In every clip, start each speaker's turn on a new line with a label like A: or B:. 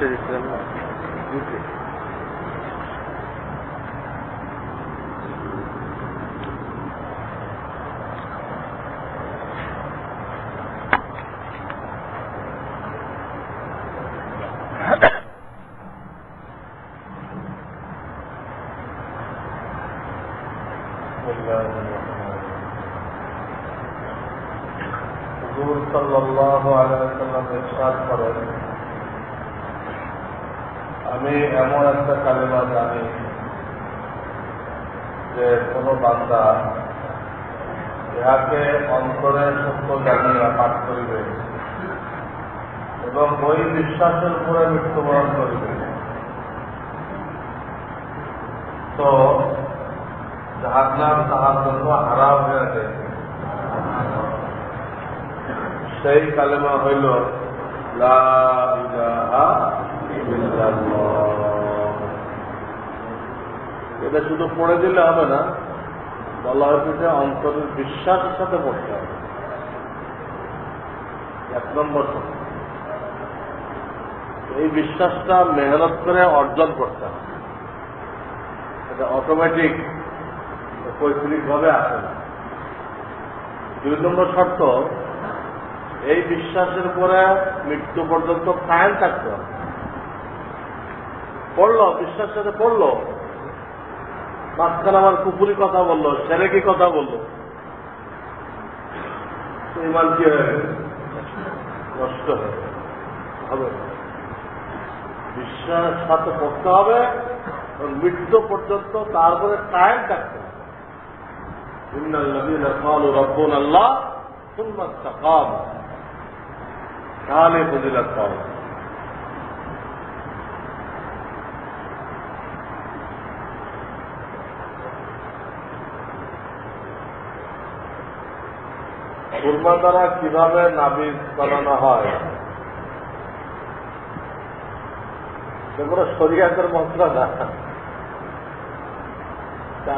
A: Şöyle
B: selamlar. صلى الله عليه وسلم إرشاد فرمائے আমি এমন একটা কালেমা জানি যে কোন বান্দা ইহাকে অন্তরে সত্য জানিয়া পাঠ করিবে এবং ওই বিশ্বাসের উপরে মৃত্যুবরণ করিবে। তো জাহান্নাম তাহার জন্য হারাম হয়ে যায় সেই কালেমা হইল, লা এটা শুধু পড়ে দিলে হবে না বলা হয়েছে যে অন্তরের বিশ্বাসের সাথে পড়তে হবে। এক নম্বর এই বিশ্বাসটা মেহনত করে অর্জন করতে হবে। এটা অটোমেটিক পৈতৃক ভাবে আসে না। দুই নম্বর শর্ত, এই বিশ্বাসের উপরে মৃত্যু পর্যন্ত কায়েম থাকতে হবে। পড়ল, বিশ্বাসের সাথে পড়ল মাঝখানে আমার কুপুরি কথা বলল সেরেকি কথা বলল। ইমান কি হয়ে? হবে। বিশ্বাস সাথে করতে হবে মৃত্যু পর্যন্ত তারপরে টাইম থাকতে আল্লাহ সুন্নত কাম তাহলে হবে সুরমা দ্বারা কীভাবে নাবিজ বানানো হয়? সেগুলো শরিয়াতের মন্ত্র না।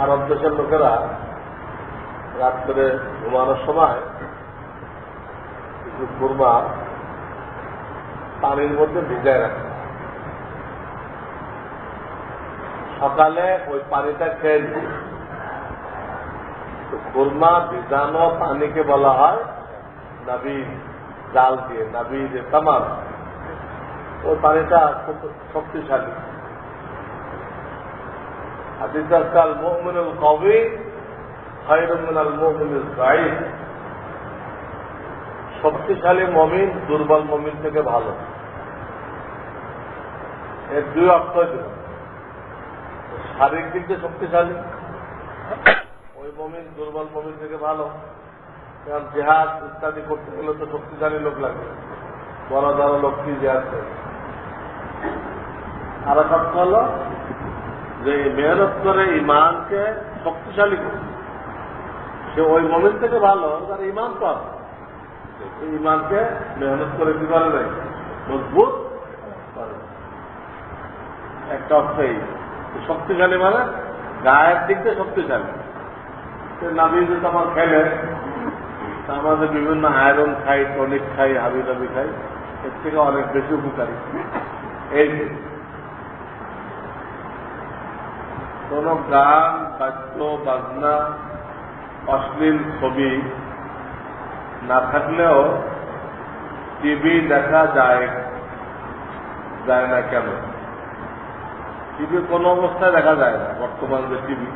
B: আরব দেশের লোকেরা রাত্রে ঘুমানোর সময় কিছু কুরমা পানির মধ্যে ভিজায় রাখে। সকালে ওই পানিটা খেয়ে খুরমা ভিজানো পানিকে বলা হয় নাবি জাল দিয়ে নাবি যে তামার ওই পানিটা খুব শক্তিশালী। হাদিসাল মোহাম্মদুল কবি খাইরুমিনাল মোহাম্মদুল গাইড শক্তিশালী মমিন, দুর্বল মমিন থেকে ভালো। এর দুই অর্থ শারীরিক দিক দিয়ে শক্তিশালী মমিন, দুর্বল মমিন থেকে ভালো। কারণ জেহাদ ইত্যাদি করতে গেলে তো শক্তিশালী লোক লাগে। বড় বড় লোক কি জেহাদ করে? আর অর্থ হল যে মেহনত করে ইমানকে শক্তিশালী করে। সে ওই মমিন থেকে ভালো তার ইমান এই ইমানকে মেহনত করে কি করে নাই। মজবুত একটা অর্থ এই শক্তিশালী মানে গায়ের দিক দিয়ে শক্তিশালী। সে নাবি যদি আমার খেলে আমাদের বিভিন্ন আয়রন খাই, টনিক খাই, হাবি টাবি খাই, এর থেকে অনেক বেশি উপকারী। এই কোন গান, বাদ্য, বাজনা, অশ্লীল ছবি না থাকলেও টিভি দেখা যায় যায় না কেন? টিভি কোনো অবস্থায় দেখা যায় না, বর্তমান যে টিভি।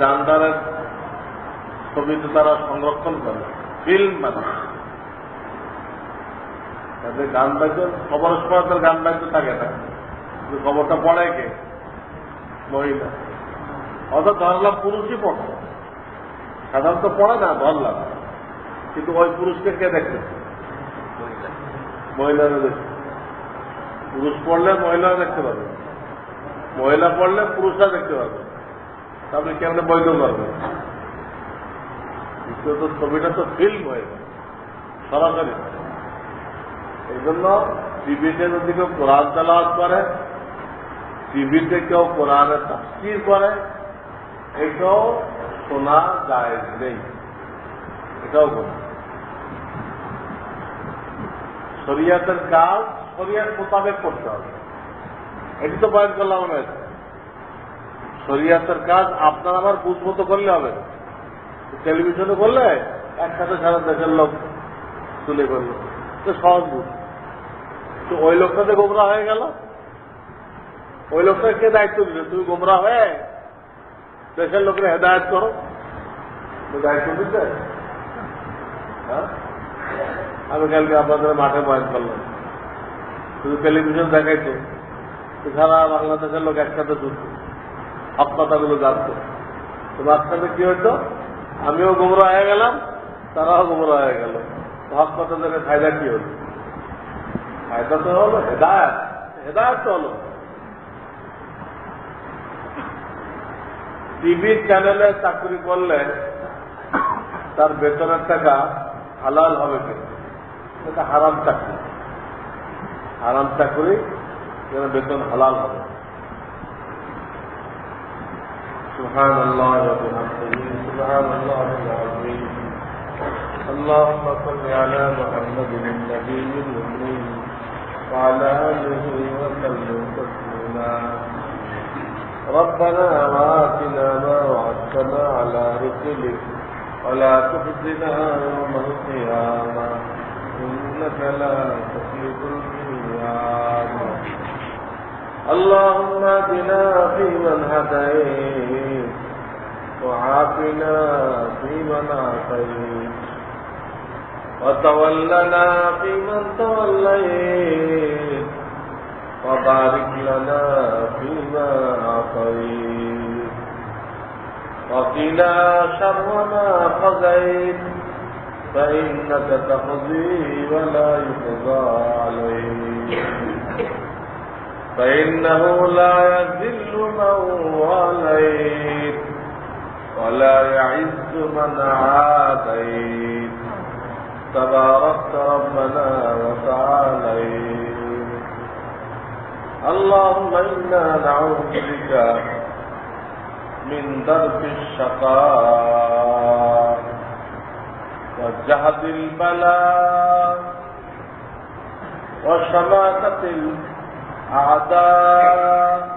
B: গান্ধারের ছবি তো তারা সংরক্ষণ করে ফিল্ম বানায়। তাদের গান বাদ্য খবর সময় তার গান বাদ্য থাকে না। খবরটা পড়ে কে? মহিলা। অর্থাৎ ধরলাম পুরুষই পড়তো সাধারণত পড়ে না ধরলাম। কিন্তু ওই পুরুষকে কে দেখবে মহিলারা দেখবে পুরুষ পড়লে মহিলারা দেখতে পাবে। মহিলা পড়লে পুরুষরা দেখতে পাবে। তারপরে কেমনে বৈধ করবে দ্বিতীয়ত, ছবিটা তো ফিল্ম হয়ে সরাসরি। এই জন্য টিভিতে যদি কেউ কোরআন তালাওয়াত করে, টিভিতে কেউ কোরআনের তাফসির করে, এটাও শোনা যায় নেই। এটাও বলি শরিয়াতের কাজ শরিয়ার মোতাবেক করতে হবে। এটি তো বয়ন করলাম হয়েছে শরিয়াতের কাজ আপনার আমার বুঝ মতো করলে হবে। টেলিভিশনে বললে, একসাথে সারা দেশের লোক তুলে করল তো সহজ বুঝ। তো ওই লোকটাতে গোমরা হয়ে গেল, ওই লোকটা কে দায়িত্ব দিলে তুমি গোমরা হয়ে দেশের লোকের হেদায়ত করো। দায়িত্ব দিতে? হ্যাঁ? আমি কালকে আপনাদের মাঠে বয়ন করলাম। শুধু টেলিভিশন দেখাইতো সারা বাংলাদেশের লোক একসাথে যুদ্ধ হক কথাগুলো জানতো। তো মাঝখানে কি হইতো? আমিও গুমরা হয়ে গেলাম, তারাও গুমরা হয়ে গেল। হক কথা থেকে ফায়দা কি হলো? ফায়দা তো হলো, হেদায়ত। হেদায়ত তো হলো। টিভি চ্যানেলে চাকরি করলে তার বেতনের টাকা হালাল হবে কিন্তু হারাম চাকরি। হারাম চাকরি যেন বেতন হালাল হবে। سبحان الله وبحمده سبحان الله العظيم. اللهم صل على محمد النبي الأمي وعلى آله وسلم تسليما. ربنا وآتنا ما وعدتنا على رسلك ولا تخزنا يوم القيامة. إنك لا تخلف اللهم اهدنا فيمن هديت وعافنا فيمن عافيت وتولنا فيمن توليت وبارك لنا فيما أعطيت وقنا شر ما قضيت فإنك تقضي ولا يقضى عليك فإنه لا يذل من واليت ولا يعز من عاديت. تباركت ربنا وتعاليت. اللهم إنا نعوذ بك من درب الشقاء وجهد البلاء وشماتة الأعداء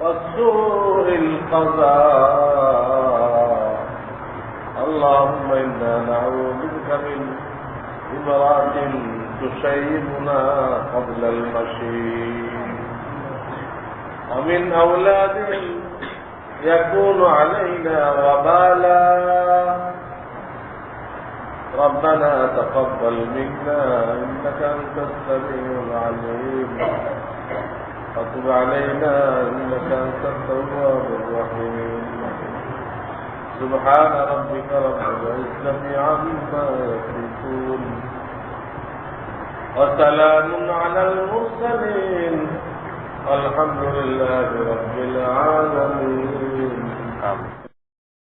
B: وسوء القضاء. اللهم إنا نعوذ بك من امرأة تشيبنا قبل المشيب ومن أولاد يكون علينا وبالا ربنا تقبل منا إنك أنت السميع العليم. وتب علينا إنك أنت التواب الرحيم. سبحان ربك رب العزة عما يصفون. وسلام على المرسلين. والحمد لله رب العالمين.